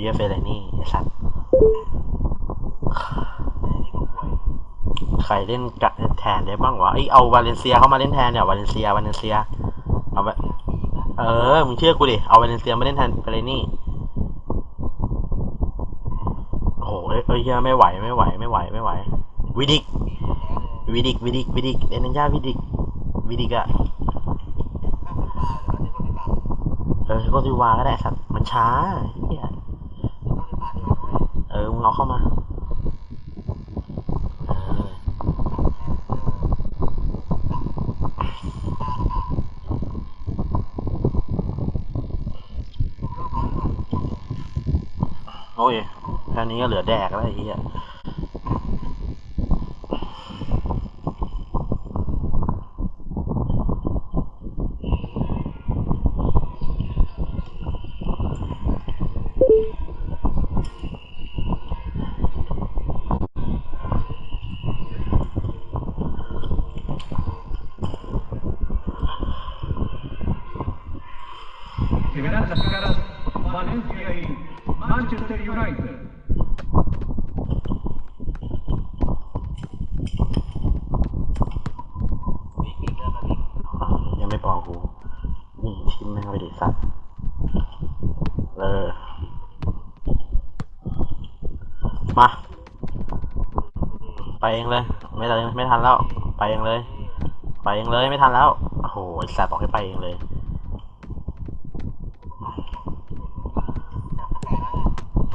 เฮียเฟเรนี่ไอ้สัตว์ใครเล่นกะแทนได้บ้างวะไอเอาวาเลนเซียเข้ามาเล่นแทนเนี่ยวาเลนเซียวาเลนเซีย เอาไปเออมึงเชื่อกูดิเอาวาเลนเซียมาเล่นแทนเฟเรนี่โอ้โหเอ้ยเฮียไม่ไหวไม่ไหวไม่ไหวไม่ไหว วิดิกวิดิกวิดิกวิดิกเอ็นย่าวิดิกวิดิกอะเออก็ซิวาก็ได้สัตว์มันช้าเฮีย เราเข้ามาโอ้ยแค่นี้ก็เหลือแดกแล้วไอ้เหี้ย que verán las caras Valencia y Manchester United. ยังไม่บอกูนี่ทิมแม่งไปดิสัตว์เออมา ไปเองเลย ไม่ทันไม่ทันแล้ว ไปเองเลย ไปเองเลยไม่ทันแล้ว โอ้โหไอ้สัตว์บอกให้ไปเองเลย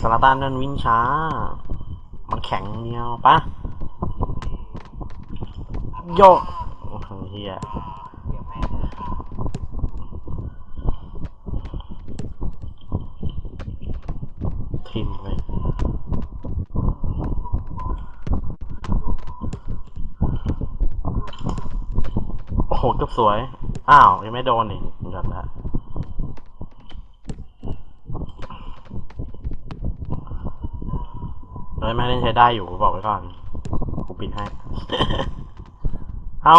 สลาตันนั่นวิ่งช้า มันแข็งเดียวปะโยกเฮียทิมเลยโอ้โหเกือบสวย อ้าว ยังไม่โดนอีกเกือบแล้ว เอ้ยไม่เล่นใช้ได้อยู่กูบอกไว้ก่อนกูปิดให้ เอา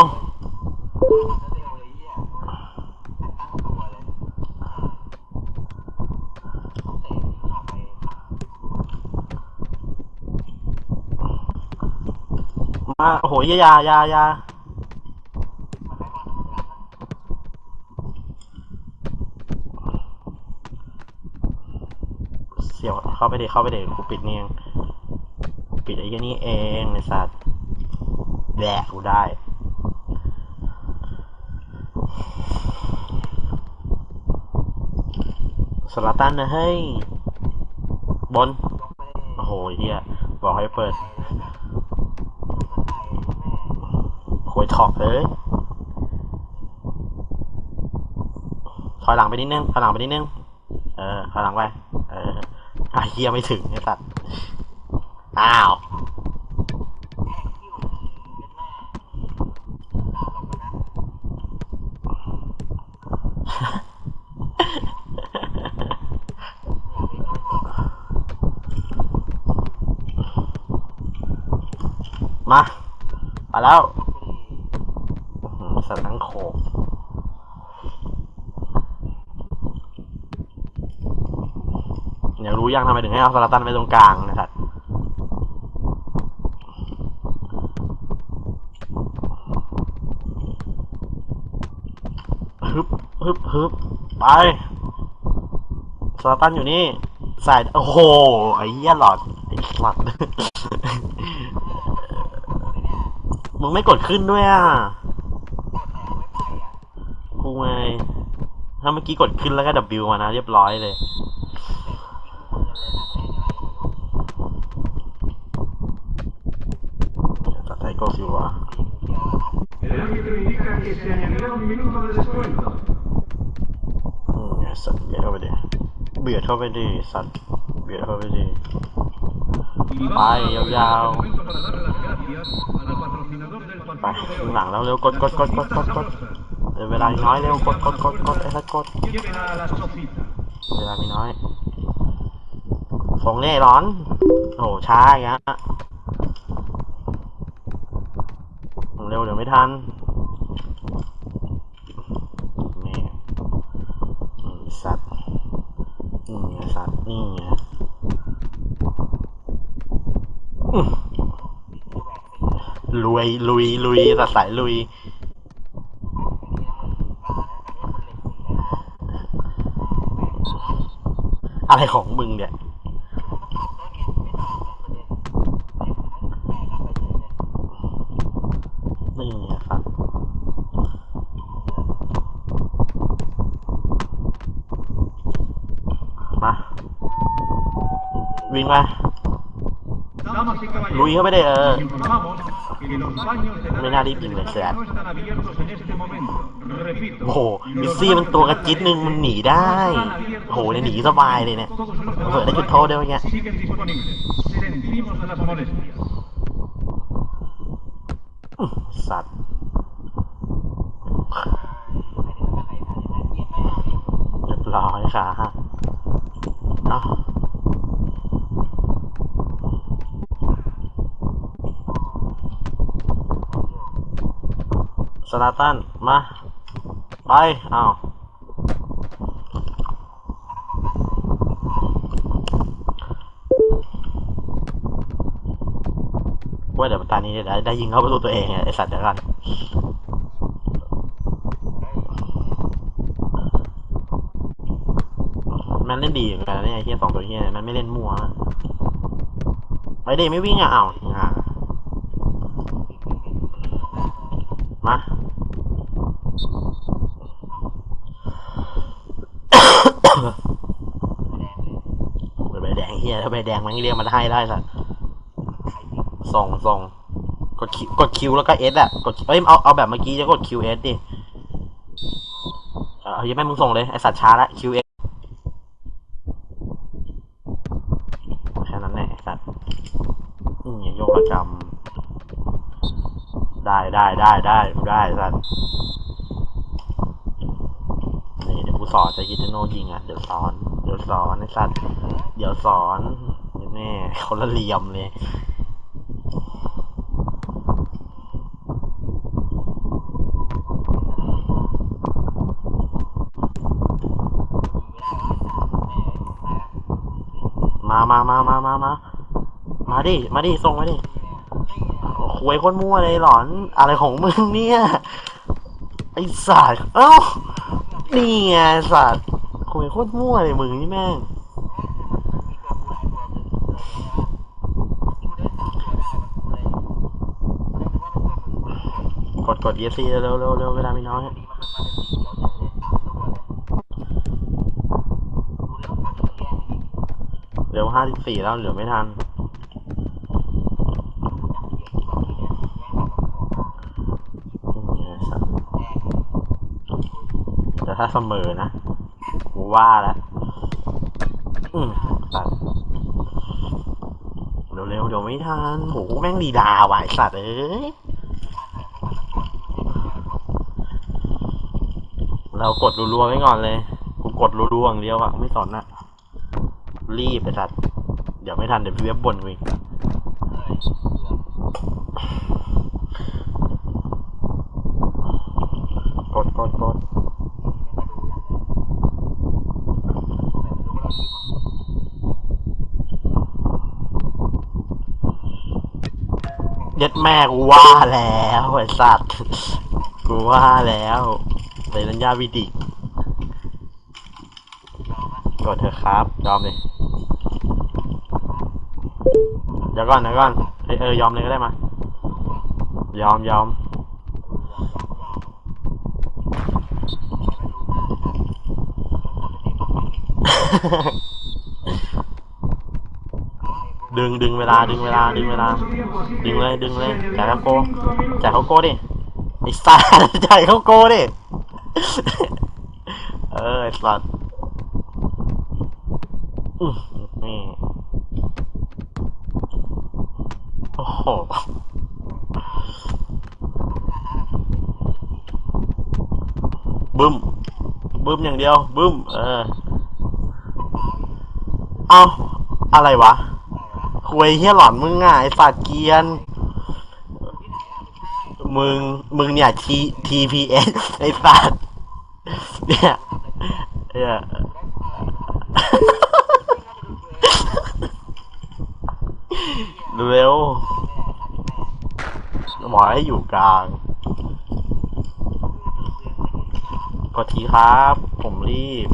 มาโอ้โหอยาอยาอยาอยาเสียวเข้าไปเด็เข้าไปเด็กูปิดนี่เอง ปิดไอ้เหี้ยนี่เองไอ้สัตว์แดกกูได้ สลาตันนะเฮ้ย บน โอ้โหเฮียบอกให้เปิดโคยถอกเลยถอยหลังไปนิดนึงถอยหลังไปนิดนึง เออถอยหลังไป เออไอ้เฮียไม่ถึงไอ้สัตว์ อ้าวมามาแล้วสัตว์ทั้งโขกอยากรู้ยังทำไมถึงให้เอาสลาตันไปตรงกลางนะครับ ฮึบฮึบฮึบไปสตันอยู่นี่ใส่โอ้โหไอ้เหี้ยหลอดไอ้หลอดมึงไม่กดขึ้นด้วยอะกูไงถ้าเมื่อกี้กดขึ้นแล้วก็ W มานะเรียบร้อยเลยตัดไทโกซิวะ El árbitro indica que se añadirá un minuto de descuento. อืมไอ้สัตว์เบียดเข้าไปดิเบียดเข้าไปดิสัตว์เบียดเข้าไปดิ Y vamos Ay, a aprovechar ya. este momento para darle las gracias al patrocinador del ไปข้างหลังแล้วเร็วกดกดกดกดกดกดเวเวลาน้อยเร็วกดกดกดกดไอ้สัตว์กดเวลามีน้อยส่งแน่ร้อน โอ้โหช้าอย่างเงี้ยเร็วเดี๋ยวไม่ทันนี่อืมสัตว์นี่ไงสัตว์นี่ไง ลุยลุยลุยแต่สายลุย อะไรของมึงเนี่ยนี่ครับมา วิ่งมาลุยเข้าไปได้เออ informamos que los baños de la Mira, Lipi, de me la sea. no están abiertos en este momento. Repito, โอ้โห los มิสซี่มันตัวกระจิต baños นึงมันหนีได้โอ้โหเนี่ยหนีสบายเลยเนี่ย Todos los เปิดได้จุดโทษด้วยเมื่อกี้ siguen disponibles. Sentimos las molestias. สัตว์เรียบร้อยค่ะเอ้า สลาตันมา ไปอ้าวว่าเดี๋ยวตอนนี้ได้ได้ยิงเข้าประตูตัวเองไอสัตว์เดี๋ยวกันมันเล่นดีเหมือนกันนะเนี่ยไอ้เฮียสองตัวเฮียเนี่ยมันไม่เล่นมั่วอะไปเดไม่วิ่งอะอ้าวอะมา ใบแดงเฮียถ้าใบแดงมันเรียกมาให้ได้สัตว์ส่งส่งกดคิวกดคิวแล้วก็เอสอะกดเอ้ยเอาเอาแบบเมื่อกี้จะกดคิวเอสดิเอายังไม่มึงส่งเลยไอสัตว์ช้าละคิวเอสแค่นั้นแหละสัตว์อืมอย่โยกประจำได้ได้ได้ได้ได้สัตว์ สอนจะกินโนยิงอะ เดี๋ยวสอน เดี๋ยวสอนไอสัตว์ เดี๋ยวสอนแม่คนละเลียมเลยมามามามามามา มาดิ มาดิ ส่งมาดิหวยคนมั่วเลยหลอน อะไรของมึงเนี่ย ไอ้สัตว์เอ้า นี่ไงสัตว์หวยโคตรมั่วเลยมึงนี่แม่งกดกด ESC เร็วเร็วเร็วเวลาไม่น้อยเร็วห้าสิบสี่แล้วเหลือไม่ทัน แต่ ถ้าเสมอนะกูว่าแล้วอืมตัดเร็วๆเดี๋ยวไม่ทันโหแม่งดีดาว่ะไอสัตว์เอ้ยเรากดรัวๆไว้ก่อนเลย กูกดรัวๆอย่างเดียวอะไม่สอนอะรีบไปสัตว์เดี๋ยวไม่ทันเดี๋ยวพี่เว็บบ่นกูอีกกดกดกด เย็ดแม่กูว่าแล้วไอ้สัตว์กูว่าแล้วเลยรัญญาวิดิกดเถอะครับ ยอมเลยเดี๋ยวก่อนเดี๋ยวก่อนเอเออยอมเลยก็ได้มา ยอมยอม ดึงดึงเวลาดึงเวลาดึงเวลา ดึงเลยดึงเลยจ่ายเขาโกจ่ายเขาโกดิไอ้สัสจ่ายเขาโกดิเออไอ้สัสนี่โอ้โหบึ้มบึ้มอย่างเดียวบึ้มเออเอาอะไรวะ คุยเฮียหลอนมึงอะไอ้สัตว์เกียน มึง มึงเนี่ยที TPS ไอ้สัตว์เนี่ยเนี่ยเร็วบอให้อยู่กลางกดทีครับ ผมรีบ